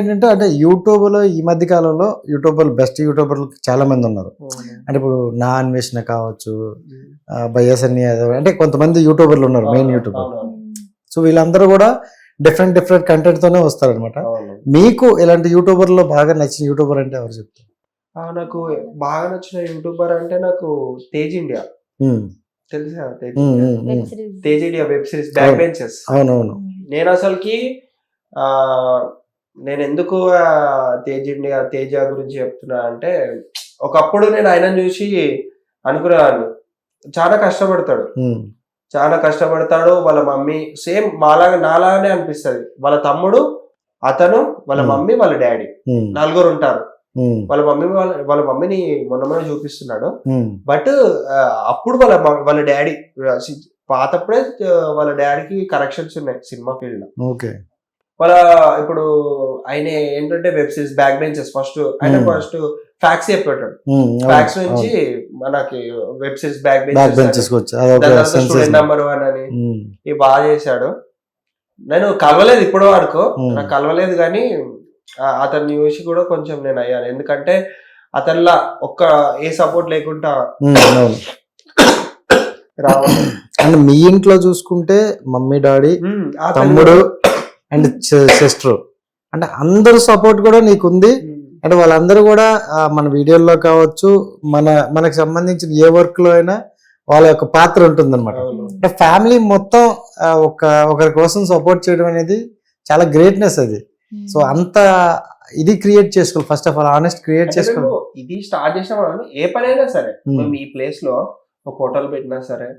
ఏంటంటే అంటే యూట్యూబ్లో ఈ మధ్య కాలంలో యూట్యూబర్లు బెస్ట్ యూట్యూబర్లు చాలా మంది ఉన్నారు. అంటే ఇప్పుడు నా అన్వేషణ కావచ్చు బయ్యసన్ని యాదవ్ అంటే కొంతమంది యూట్యూబర్లు ఉన్నారు మెయిన్ యూట్యూబర్ సో వీళ్ళందరూ కూడా డిఫరెంట్ డిఫరెంట్ కంటెంట్ తోనే వస్తారనమాట. మీకు ఇలాంటి యూట్యూబర్లో బాగా నచ్చిన యూట్యూబర్ అంటే ఎవరు చెప్తారు? ఆ, నాకు బాగా నచ్చిన యూట్యూబర్ అంటే నాకు తేజ్ ఇండియా. తెలుసా Tej India? Web. Series. Tej India web series back అవును. బెంచెస్ అవునవును. నేను అసలుకి ఆ నేను ఎందుకు ఆ, తేజ్ ఇండియా తేజ గురించి చెప్తున్నా అంటే ఒకప్పుడు నేను ఆయనను చూసి అనుకునేవాడిని. చాలా కష్టపడతాడు. చాలా కష్టపడతాడు. వాళ్ళ మమ్మీ సేమ్ మాలాగా నాలాగానే అనిపిస్తది. వాళ్ళ తమ్ముడు అతను వాళ్ళ. మమ్మీ వాళ్ళ డాడీ. నలుగురు ఉంటారు వాళ్ళ మమ్మీ వాళ్ళ వాళ్ళ మమ్మీని మొన్న మొన్న చూపిస్తున్నాడు. బట్ అప్పుడు వాళ్ళ వాళ్ళ డాడీ పాతప్పుడే వాళ్ళ డాడీకి కరెక్షన్స్ ఉన్నాయి సినిమా ఫీల్డ్లో వాళ్ళ ఇప్పుడు ఆయన ఏంటంటే web series back benches first ఆయన Hmm. ఫస్ట్ ఫ్యాక్స్ చెప్పేటాడు అవును, ఫ్యాక్స్. నుంచి మనకి web series back benches student. Number one అని ఇవి బాగా చేశాడు నేను కలవలేదు ఇప్పటి వరకు Hmm. నాకు కలవలేదు కానీ అతన్ని చూసి కూడా కొంచెం నేను అయ్యాను ఎందుకంటే అతనిలా ఒక్క ఏ సపోర్ట్ లేకుండా అండ్ మీ ఇంట్లో చూసుకుంటే మమ్మీ డాడీ Hmm, తమ్ముడు అండ్ సిస్టర్. అంటే అందరు సపోర్ట్ కూడా నీకు ఉంది Hmm. అంటే వాళ్ళందరూ కూడా మన వీడియోల్లో కావచ్చు మన మనకు సంబంధించిన ఏ వర్క్లో అయినా వాళ్ళ యొక్క పాత్ర ఉంటుంది అనమాట. అంటే ఫ్యామిలీ మొత్తం ఒక ఒకరి కోసం సపోర్ట్ చేయడం అనేది చాలా గ్రేట్నెస్ అది. సో అంత ఇది క్రియేట్ చేసుకోవాలి. First of all honest create చేసుకోవాలి. ఇది స్టార్ట్ చేసిన వాళ్ళు ఏ పనైనా సరే Hmm. ఈ ప్లేస్లో ఒక హోటల్ పెట్టినా సరే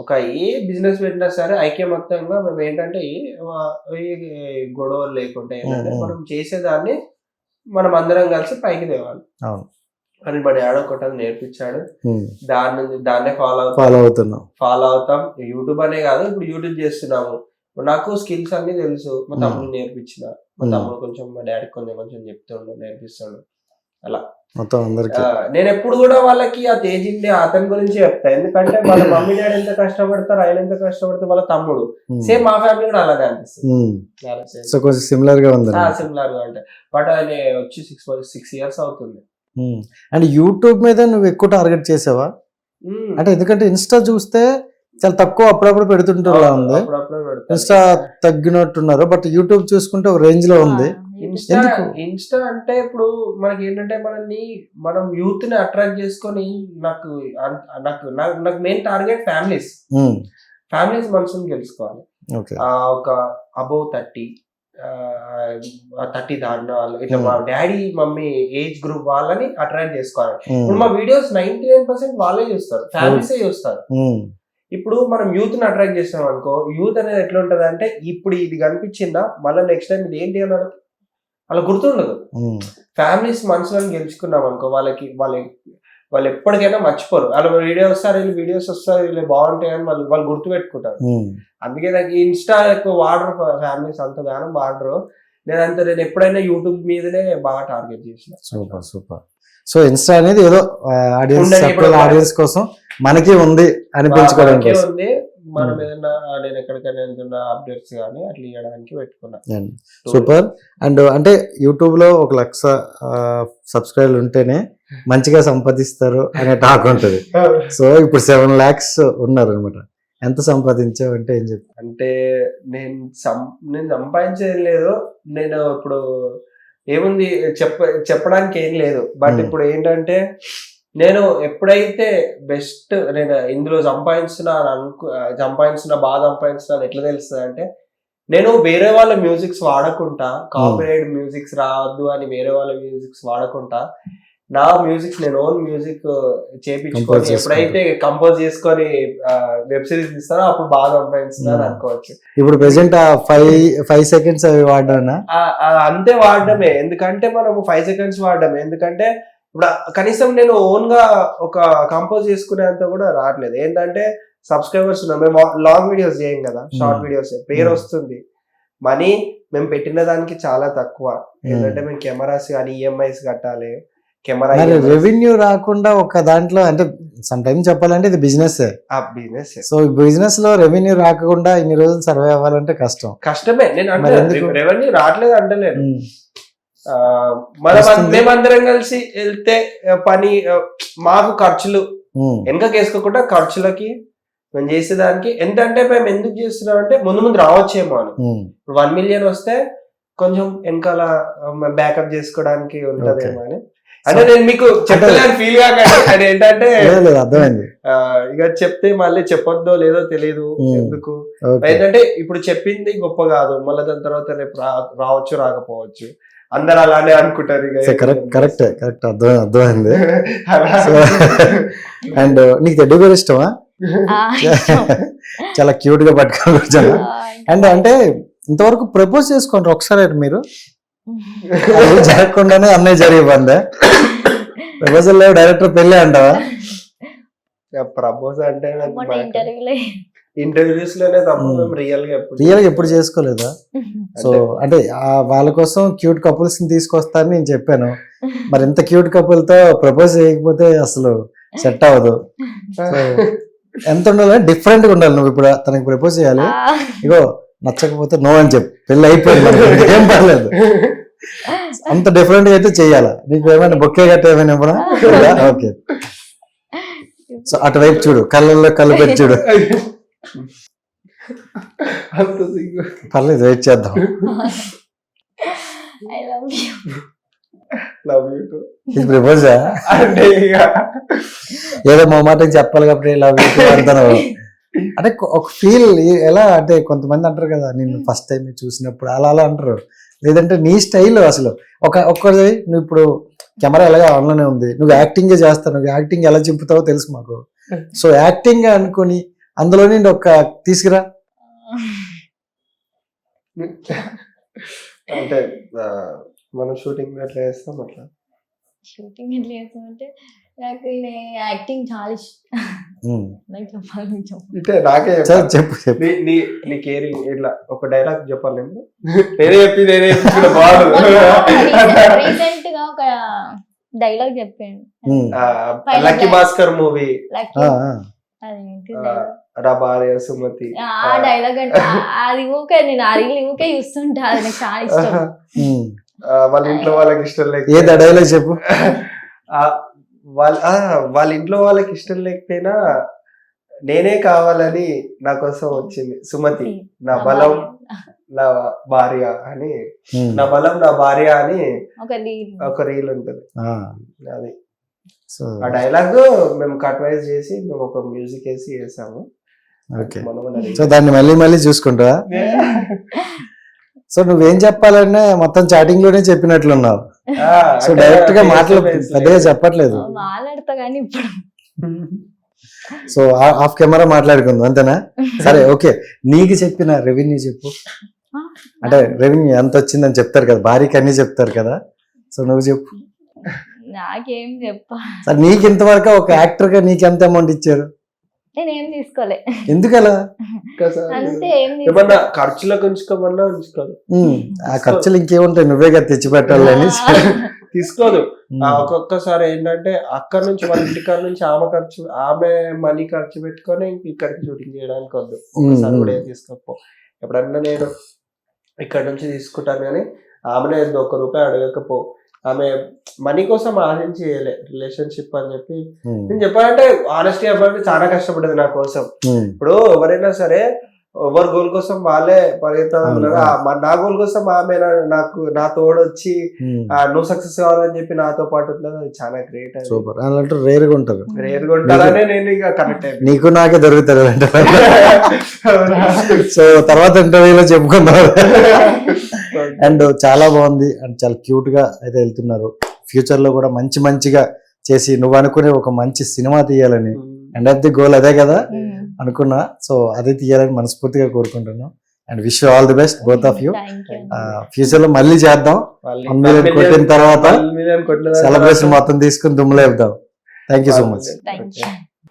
ఒక ఏ బిజినెస్ పెట్టినా సరే ఐక్యమత్యంగా మేము ఏంటంటే గొడవలు లేకుండా ఏంటంటే. మనం చేసేదాన్ని మనం అందరం కలిసి పైకి తేవాలి. అని మా డాడీ ఒకటి నేర్పించాడు. దాని నుంచి దాన్నే ఫాలో అవుతాం. ఫాలో అవుతున్నాం. ఫాలో అవుతాం. యూట్యూబ్ అనే కాదు ఇప్పుడు యూట్యూబ్ చేస్తున్నాము. నాకు స్కిల్స్ అన్ని తెలుసు. మా. తమ్ముడు నేర్పించిన. మా. తమ్ముడు కొంచెం మా డాడీ కొంచెం కొంచెం చెప్తుండు నేర్పిస్తాడు. మొత్తం అందరికి. నేను ఎప్పుడు కూడా వాళ్ళకి ఆ తేజ్ ఇండియా అతని గురించి చెప్తా. ఎందుకంటే వాళ్ళ మమ్మీ డాడీ ఎంత కష్టపడతారు ఆయన ఎంత కష్టపడతారు వాళ్ళ తమ్ముడు. సేమ్ మా ఫ్యామిలీ కూడా అలాగే అనిపిస్తుంది. సో కొంచెం సిమిలర్గా ఉంది సిమిలర్గా అంటే బట్ ఆయన వచ్చి సిక్స్ సిక్స్ ఇయర్స్ అవుతుంది. అండ్ యూట్యూబ్ మీద నువ్వు ఎక్కువ టార్గెట్ చేసావా. అంటే ఎందుకంటే ఇన్స్టా చూస్తే చాలా తక్కువ అప్పుడప్పుడు పెడుతుంటారా ఉంది. ఇన్స్టా తగ్గినట్టున్నారు. బట్ యూట్యూబ్ చూసుకుంటే ఒక రేంజ్లో ఉంది. ఇన్స్టా ఎందుకు? ఇన్స్టా అంటే ఇప్పుడు మనకి ఏంటంటే మనల్ని మనం యూత్ని అట్రాక్ట్ చేసుకొని నాకు నాకు నాకు మెయిన్ టార్గెట్ ఫ్యామిలీస్. ఫ్యామిలీస్ మనసుని ఆ, ఒక అబౌవ్ థర్టీ థర్టీ దాటిన వాళ్ళు ఇట్లా మా డాడీ మమ్మీ ఏజ్ గ్రూప్ వాళ్ళని అట్రాక్ట్ చేసుకోవాలి. ఇప్పుడు మా వీడియోస్ నైన్టీ నైన్ పర్సెంట్ వాళ్ళే చూస్తారు. ఫ్యామిలీసే చూస్తారు. ఇప్పుడు మనం యూత్ని అట్రాక్ట్ చేస్తాం అనుకో యూత్ అనేది ఎట్లా ఉంటది అంటే ఇప్పుడు ఇది కనిపించిందా మళ్ళీ నెక్స్ట్ టైం ఇది ఏంటి అని అడుగు- వాళ్ళకి గుర్తుండదు ఫ్యామిలీస్ మనసులను గెలుచుకున్నాం అనుకో వాళ్ళకి వాళ్ళ వాళ్ళు ఎప్పటికైనా మర్చిపోరు. వాళ్ళ వీడియో వస్తారు వీళ్ళు వీడియోస్ వస్తారు వీళ్ళు బాగుంటాయి అని వాళ్ళు వాళ్ళు గుర్తు పెట్టుకుంటారు. అందుకే నాకు ఇన్స్టా ఎక్కువ వాడరు ఫ్యామిలీస్ అంత గానం వాడరు. నేను అంత నేను ఎప్పుడైనా యూట్యూబ్ మీదనే బాగా టార్గెట్ చేసిన. Super super. సో ఇన్స్టా అనేది ఏదో ఆడియన్స్ ఆడియన్స్ కోసం మనకి ఉంది అనిపించుకోవడం మనకే కోసం ఉంది. మనం Hmm. ఏదైనా నేను ఎక్కడికైనా వెళ్తున్న అప్డేట్స్ కానీ అట్లా ఇవ్వడానికి పెట్టుకున్నా. సూపర్ అండ్ అంటే యూట్యూబ్లో ఒక లక్ష సబ్స్క్రైబర్ ఉంటేనే మంచిగా సంపాదిస్తారు అనే టాక్ ఉంటుంది. సో ఇప్పుడు సెవెన్ లాక్స్ ఉన్నారు అనమాట ఎంత సంపాదించావు అంటే ఏం చెప్తారు అంటే నేను సం నేను సంపాదించేది లేదు. నేను ఇప్పుడు ఏముంది చెప్ప చెప్పడానికి ఏం లేదు బట్. ఇప్పుడు ఏంటంటే నేను ఎప్పుడైతే బెస్ట్ నేను ఇందులో సంపాదించిన అనుకు సంపాదించిన బాగా సంపాదించిన ఎట్లా తెలుస్తుంది అంటే నేను వేరే వాళ్ళ మ్యూజిక్స్ వాడకుండా కాపీరైట్ మ్యూజిక్స్ రావద్దు అని వేరే వాళ్ళ మ్యూజిక్స్ వాడకుండా నా మ్యూజిక్స్ నేను ఓన్ మ్యూజిక్ చేపించుకొని. ఎప్పుడైతే కంపోజ్ చేసుకొని వెబ్ సిరీస్ ఇస్తానో అప్పుడు బాగా సంపాదిస్తున్నాను Hmm. అనుకోవచ్చు. ఇప్పుడు ప్రెసెంట్ ఫైవ్ ఫైవ్ సెకండ్స్ అవి వాడానా అంతే వాడడమే. ఎందుకంటే మనము ఫైవ్ సెకండ్స్ వాడడమే. ఎందుకంటే ఇప్పుడు కనీసం నేను ఓన్గా ఒక కంపోజ్ చేసుకునేంత కూడా రావట్లేదు. ఏంటంటే సబ్స్క్రైబర్స్ ఉన్నారు మేము లాంగ్ వీడియోస్ చేయం కదా షార్ట్ Hmm. వీడియోస్ పేరు Hmm. వస్తుంది. మనీ మేము పెట్టిన దానికి చాలా తక్కువ. ఏంటంటే మేము కెమెరాస్ కానీ ఈఎంఐస్ కట్టాలి. కెమెరా మరి రెవెన్యూ రాకుండా ఒక దాంట్లో అంటే సమ్ టైం చెప్పాలంటే ఇది బిజినెస్ ఆ బిజినెస్ సో బిజినెస్లో రెవెన్యూ రాకుండా ఇన్ని రోజులు సర్వే అవ్వాలంటే కష్టం. కష్టమే. నేను అంటే? రెవెన్యూ రావట్లేదు ఉమ్, ఆ, మనం. మేమందరం కలిసి వెళ్తే పని మాకు ఖర్చులు. ఉమ్, వెనకకి వేసుకోకుండా ఖర్చులకి మేము చేసేదానికి ఏంటంటే మేము ఎందుకు చేస్తున్నాం అంటే ముందు ముందు రావచ్చేమో అని. వన్ మిలియన్ వస్తే కొంచెం వెనకాల బ్యాకప్ చేసుకోవడానికి ఉంటదేమో అని. అంటే నేను మీకు చెప్పలేని ఫీల్ కాకండి అది ఏంటంటే లేదు, అర్థమైంది. ఇక చెప్తే మళ్ళీ చెప్పొద్దో లేదో తెలియదు Hmm. ఎందుకు? ఏంటంటే ఇప్పుడు చెప్పింది గొప్ప కాదు. మళ్ళీ దాని తర్వాత రేపు రా- రావచ్చు రాకపోవచ్చు. అందరు అలానే అనుకుంటారు కరెక్ట్ కరెక్ట్ కరెక్ట్ అర్థం అర్థమైంది. అండ్ నీకు తెడ్డు పేరు ఇష్టమా. చాలా క్యూట్గా పట్టుకొని ఆ, అండ్ అంటే ఇంతవరకు ప్రపోజ్ చేసుకుంటారు ఒకసారి మీరు? జరగకుండానే అన్నయ్య జరిగిపోయింది. ప్రపోజల్ లేవు డైరెక్టర్ పెళ్ళి అంటావా? ప్రపోజ్ అంటే ఇంటర్వ్యూస్లోనే తప్ప. Hmm. మేము రియల్గా ఎప్పుడు రియల్గా ఎప్పుడు చేసుకోలేదా? సో అంటే ఆ వాళ్ళ కోసం క్యూట్ కపుల్స్ని తీసుకొస్తానని నేను చెప్పాను. మరి ఇంత క్యూట్ కపుల్తో ప్రపోజ్ చేయకపోతే అసలు సెట్ అవ్వదు. ఎంత ఉండాలి? డిఫరెంట్గా ఉండాలి నువ్వు ఇప్పుడు. తనకి ప్రపోజ్ చేయాలి. ఇగో నచ్చకపోతే నో అని చెప్పు. పెళ్ళి అయిపోయింది. ఏం పర్లేదు. అంత డిఫరెంట్గా అయితే చెయ్యాలా నీకు ఏమైనా బొక్కే గట్ట ఏమైనా ఇవ్వనా? ఓకే. సో అటువైపు చూడు కళ్ళల్లో కళ్ళు పెట్టి చూడు. అంత సిగ్గు. పర్లేదు వెయిట్ చేద్దాం. I love you. Love you too. ఇది ప్రపోజా? ఏదో మా మాటకి చెప్పాలి కాబట్టి లవ్ అంటాను అంటే ఒక ఫీల్ ఎలా అంటే కొంతమంది అంటారు కదా నేను ఫస్ట్ టైం చూసినప్పుడు అలా అలా అంటారు. లేదంటే నీ స్టైల్ అసలు. ఒక ఒక్కటి నువ్వు ఇప్పుడు కెమెరా ఎలాగో ఆన్లోనే ఉంది. నువ్వు యాక్టింగ్ చేస్తావు. నువ్వు యాక్టింగ్ ఎలా చింపుతావో తెలుసు మాకు. సో యాక్టింగ్ అనుకొని అందులో నుండి ఒక తీసుకురా. అంటే మనం షూటింగ్ ఎట్లా చేస్తాం అట్లా? షూటింగ్ ఎట్లా చేస్తామంటే నాకు యాక్టింగ్ చాలా ఇష్టం. ఉమ్. నాకు చెప్పు. చెప్పు నీ నీ కేరింగ్ ఇట్లా ఒక డైలాగ్ చెప్పాలి నేను చెప్పి రీసెంట్గా ఒక డైలాగ్ చెప్పాను. Lucky Bhaskar movie. లక్కీ. ఆ, ఆ. అదేంటి ఆ, dialogue? రా భార్య సుమతి. ఆ డైలాగ్ అంటే అది ఊకే నేను ఆ రీల్ ఊకే చూస్తుంటా అది నాకు చాలా ఇష్టం. వాళ్ళ ఇంట్లో వాళ్ళకి ఇష్టం లేక ఏది డైలాగ్ చెప్పు? ఆ, వాళ్ళ వాళ్ళ ఇంట్లో వాళ్ళకి ఇష్టం లేకపోయినా నేనే కావాలని నా కోసం వచ్చింది. సుమతి నా బలం నా భార్య అని. నా బలం నా భార్య అని ఒక రీల్. ఒక రీల్ ఉంటది. ఆ, అది. సో ఆ డైలాగ్ మేము కట్ వైజ్ చేసి మేము ఒక మ్యూజిక్ వేసి వేసాము. సో దాన్ని మళ్ళీ మళ్ళీ చూసుకుంటావా? సో నువ్వేం చెప్పాలన్నా మొత్తం చాటింగ్లోనే చెప్పినట్లున్నావు. సో డైరెక్ట్గా మాటలు పెద్దగా లేదు. చెప్పట్లేదు. మాట్లాడతా కానీ ఇప్పుడు. సో ఆఫ్ కెమెరా మాట్లాడుకుందాం అంతేనా? సరే ఓకే. నీకు చెప్పిన రెవెన్యూ చెప్పు. అంటే రెవెన్యూ ఎంత వచ్చిందని చెప్తారు కదా భార్యకి అన్ని చెప్తారు కదా. సో నువ్వు చెప్పు. నాకేం చెప్ప. సరే నీకు ఇంతవరకు ఒక యాక్టర్గా నీకు ఎంత అమౌంట్ ఇచ్చారు? నేనేం తీసుకోలే. ఎందుకలా? ఒక్కసారి అంతే ఏం ఏమన్నా. ఖర్చులకు ఉంచుకోమన్నా ఉంచుకోదు. ఆ ఖర్చులు ఇంకేముంటాయి నువ్వే కదా తెచ్చి పెట్టాలని తీసుకోదు. ఒక్కొక్కసారి ఏంటంటే అక్కడ నుంచి వాళ్ళ ఇంటికాడ నుంచి ఆమె ఖర్చు ఆమె మనీ ఖర్చు పెట్టుకొని ఇంక ఇక్కడికి షూటింగ్ చేయడానికి వద్దు. ఒక్కసారి కూడా ఏం తీసుకోపో. ఎప్పుడన్నా నేను ఇక్కడ నుంచి తీసుకుంటాను కానీ ఆమెనే ఒక్క రూపాయి అడగకపో. ఆమె మనీ కోసం ఆశించి రిలేషన్షిప్ అని చెప్పి నేను చెప్పాలంటే ఆనెస్టీ అవ్వాలంటే చాలా కష్టపడ్డది నా కోసం. ఇప్పుడు ఎవరైనా సరే ఎవరి గోల్ కోసం వాళ్ళే మ- నా గోల్ కోసం ఆమె నాకు నా తోడు వచ్చి నువ్వు సక్సెస్ కావాలని చెప్పి నాతో పాటు చాలా గ్రేట్ సూపర్. అలాంటి రేర్గా ఉంటారు రేర్గా ఉండాలనే నేను ఇక కనెక్ట్ అయ్యాను నీకు నాకే దొరుకుతారు సో తర్వాత ఇంటర్వ్యూలో చెప్పుకుందాం. అండ్ చాలా బాగుంది. అండ్ చాలా క్యూట్గా అయితే వెళ్తున్నారు. ఫ్యూచర్లో కూడా మంచి మంచిగా చేసి నువ్వు అనుకునే ఒక మంచి సినిమా తీయాలని. ఎండ్ ఆఫ్ ది గోల్ అదే కదా? ఉమ్. అనుకున్నా. సో అదే తీయాలని మనస్ఫూర్తిగా కోరుకుంటున్నాను. And wish all the best both of you. ఫ్యూచర్లో మళ్ళీ చేద్దాం. వన్ మిలియన్ కొట్టిన తర్వాత సెలబ్రేషన్ మొత్తం తీసుకుని దుమ్ములేపుదాం thank you so much.